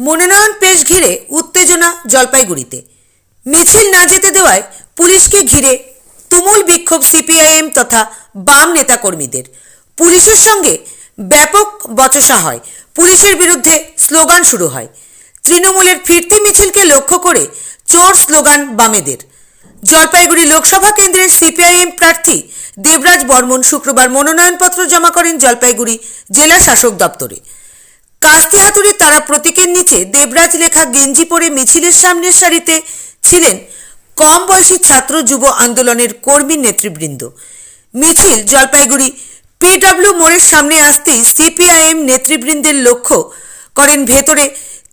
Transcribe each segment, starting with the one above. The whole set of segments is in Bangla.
মনোনয়ন পেশ ঘিরে উত্তেজনা জলপাইগুড়িতে। মিছিল না যেতে দেওয়ায় পুলিশকে ঘিরে তুমুল বিক্ষোভ সিপিআইএম তথা বাম নেতাকর্মীদের। পুলিশের সঙ্গে ব্যাপক বচসা হয়। পুলিশের বিরুদ্ধে স্লোগান শুরু হয়। তৃণমূলের ফিরতি মিছিলকে লক্ষ্য করে চোর স্লোগান বামেদের। জলপাইগুড়ি লোকসভা কেন্দ্রের সিপিআইএম প্রার্থী দেবরাজ বর্মন শুক্রবার মনোনয়নপত্র জমা করেন জলপাইগুড়ি জেলা শাসক দপ্তরে। কাস্তি তারা প্রতীকের নিচে দেবরাজ লেখা গেঞ্জি পরে মিছিলের সামনের সারিতে ছিলেন কম বয়সী ছাত্র যুব আন্দোলনের কর্মী নেতৃবৃন্দ। মিছিল জলপাইগুড়ি পিডব্লিউ মোড়ের সামনে আসতেই সিপিআইএম নেতৃবৃন্দের লক্ষ্য করেন ভেতরে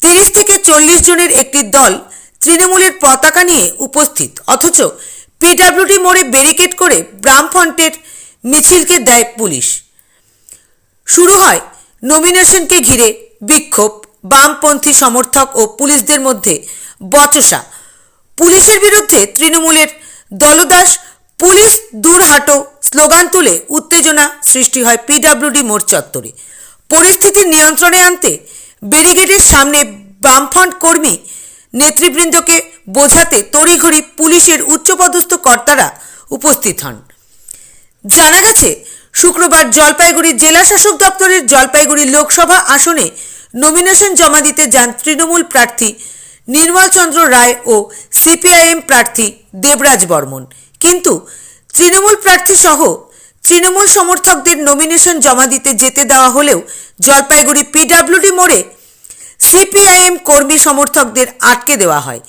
তিরিশ থেকে চল্লিশ জনের একটি দল তৃণমূলের পতাকা নিয়ে উপস্থিত। অথচ পিডব্লিউডি মোড়ে ব্যারিকেড করে বামফ্রন্টের মিছিলকে দেয় পুলিশ। শুরু হয় নমিনেশনকে ঘিরে বিক্ষোভ, বামপন্থী সমর্থক ও পুলিশদের মধ্যে বচসা। পুলিশের বিরুদ্ধে তৃণমূলের দলদাস, পুলিশ দূর হাটো স্লোগান তুলে উত্তেজনা সৃষ্টি হয় পিডব্লিউডি মোড় চত্বরে। পরিস্থিতি নিয়ন্ত্রণে আনতে ব্যারিগেডের সামনে বামফ্রন্ট কর্মী নেতৃবৃন্দকে বোঝাতে তড়িঘড়ি পুলিশের উচ্চপদস্থ কর্তারা উপস্থিত হন। জানা গেছে শুক্রবার জলপাইগুড়ি জেলা শাসক দপ্তরের জলপাইগুড়ি লোকসভা আসনে নমিনেশন জমা দিতে যান তৃণমূল প্রার্থী নির্মল চন্দ্র রায় ও সিপিআইএম প্রার্থী দেবরাজ বর্মন। কিন্তু তৃণমূল প্রার্থী সহ তৃণমূল সমর্থকদের নমিনেশন জমা দিতে যেতে দেওয়া হলেও জলপাইগুড়ি পিডাব্লিউডি মোড়ে সিপিআইএম কর্মী সমর্থকদের আটকে দেওয়া হয়।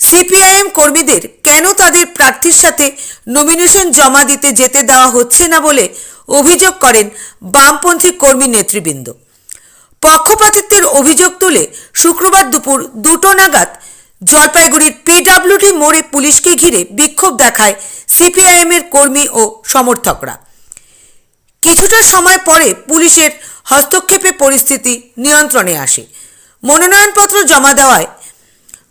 সিপিআইএম কর্মীদের কেন তাদের প্রার্থীর সাথে নমিনেশন জমা দিতে যেতে দেওয়া হচ্ছে না বলে অভিযোগ করেন বামপন্থী কর্মী নেতৃবৃন্দ। পক্ষপাতিত্বের অভিযোগ তুলে শুক্রবার দুপুর দুটো নাগাদ জলপাইগুড়ির পিডাব্লিউডি মোড়ে পুলিশকে ঘিরে বিক্ষোভ দেখায় সিপিআইএম এর কর্মী ও সমর্থকরা। কিছুটা সময় পরে পুলিশের হস্তক্ষেপে পরিস্থিতি নিয়ন্ত্রণে আসে। মনোনয়নপত্র জমা দেওয়ায়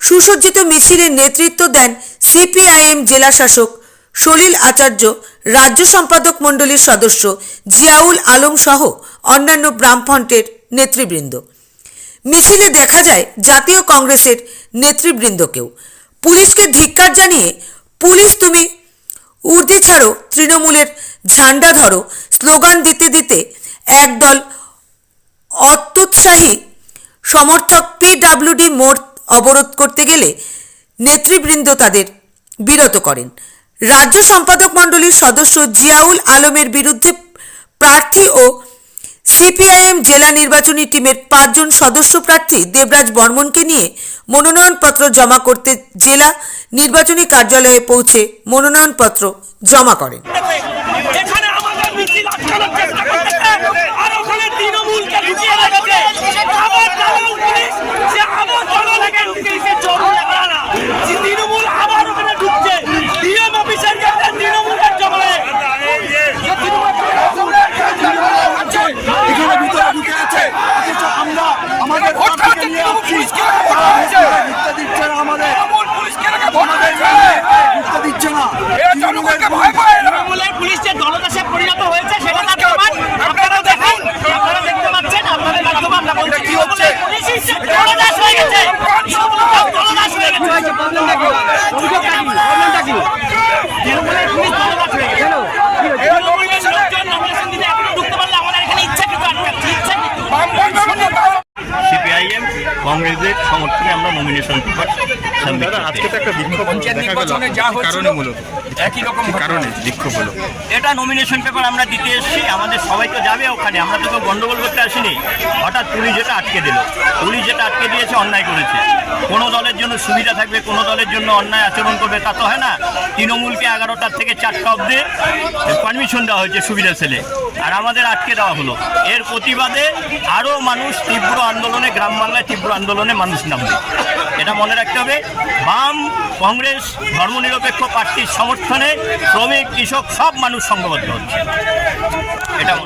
সুসজ্জিত মিছিলের নেতৃত্ব দেন সিপিআইএম জেলা শাসক সলিল আচার্য রাজ্য সম্পাদক মণ্ডলীর সদস্য জিয়াউল আলম সহ অন্যান্য বামফ্রন্টের নেতৃবৃন্দ। মিছিলে দেখা যায় জাতীয় কংগ্রেসের নেতৃবৃন্দকেও। পুলিশকে ধিক্কার জানিয়ে, পুলিশ তুমি উর্দি ছাড়ো, তৃণমূলের ঝান্ডা ধরো। স্লোগান দিতে দিতে একদল অত্যুৎসাহী সমর্থক পিডাব্লিউডি মোড় অবরোধ করতে গেলে নেতৃবৃন্দ তাদের বিরত করেন। রাজ্য সম্পাদক মণ্ডলীর সদস্য জিয়াউল আলমের বিরুদ্ধে প্রার্থী ও সিপিআইএম জেলা নির্বাচনী টিমের পাঁচজন সদস্য প্রার্থী দেবরাজ বর্মনকে নিয়ে মনোনয়নপত্র জমা করতে জেলা নির্বাচনী কার্যালয়ে পৌঁছে মনোনয়নপত্র জমা করেন এখানে আমাদের মিছিল আটকানোর চেষ্টা করতেছে আর ওখানে তৃণমূলকে লুকিয়ে রেখেছে আবার দালাল পুলিশ সে আবার জনতাকে লুকিয়েছে চোর না যে তৃণমূল আবার ওখানে ঢুকছে ডিএম অফিসের কাছে তৃণমূলের জমায়ে এখানে ভিতরে ঢুকে আছে অথচ আমরা আমাদের প্রার্থীকে নিয়ে আসছি তারা ভেতরে ঢুকতে দিচ্ছে না আমাদের আমাদের ঢুকতে দিচ্ছে না তৃণমূলের তৃণমূলের পুলিশ যে দলদাসে পরিণত হয়েছে সেটা তার প্রমাণ আপনারা দেখেন আপনারা দেখতে পাচ্ছেন আপনাদের মাধ্যমে আমরা বলছি কি হচ্ছে? পুলিশই যে দলদাস হয়ে গেছে তৃণমূলের দলদাস হয়ে গেছে তৃণমূলের পুলিশ দলদাস হয়ে গেছে তৃণমূলের লোকজন nomination দিতে এখনও ঢুকতে পারলে আমাদের এখানে ইচ্ছাকৃত আটকাচ্ছে ইচ্ছাকৃত সিপিআইএম কংগ্রেসের সমর্থনে আমরা নমিনেশন পেপার আজকে তো একটা বিক্ষোভ দেখা গেল। কি একই রকম কারণে বিক্ষোভ হলো? এটা নমিনেশন পেপার আমরা দিতে এসেছি আমাদের সবাই তো যাবে ওখানে আমরা তো কেউ গন্ডগোল করতে আসিনি। হঠাৎ পুলিশ যেটা আটকে দিল পুলিশ যেটা আটকে দিয়েছে অন্যায় করেছে। কোনো দলের জন্য সুবিধা থাকবে কোনো দলের জন্য অন্যায় আচরণ করবে তা তো হয় না। তৃণমূলকে এগারোটার থেকে চারটা অব্দে পারমিশন দেওয়া হয়েছে সুবিধা ছেলে আর আমাদের আটকে দেওয়া হলো। এর প্রতিবাদে আরও মানুষ তীব্র আন্দোলনে গ্রাম বাংলায় তীব্র আন্দোলনে মানুষ নামবে। এটা মনে রাখতে হবে, বাম কংগ্রেস ধর্মনিরপেক্ষ পার্টির সমর্থনে শ্রমিক, কৃষক সব মানুষ সংঘবদ্ধ হচ্ছে। এটা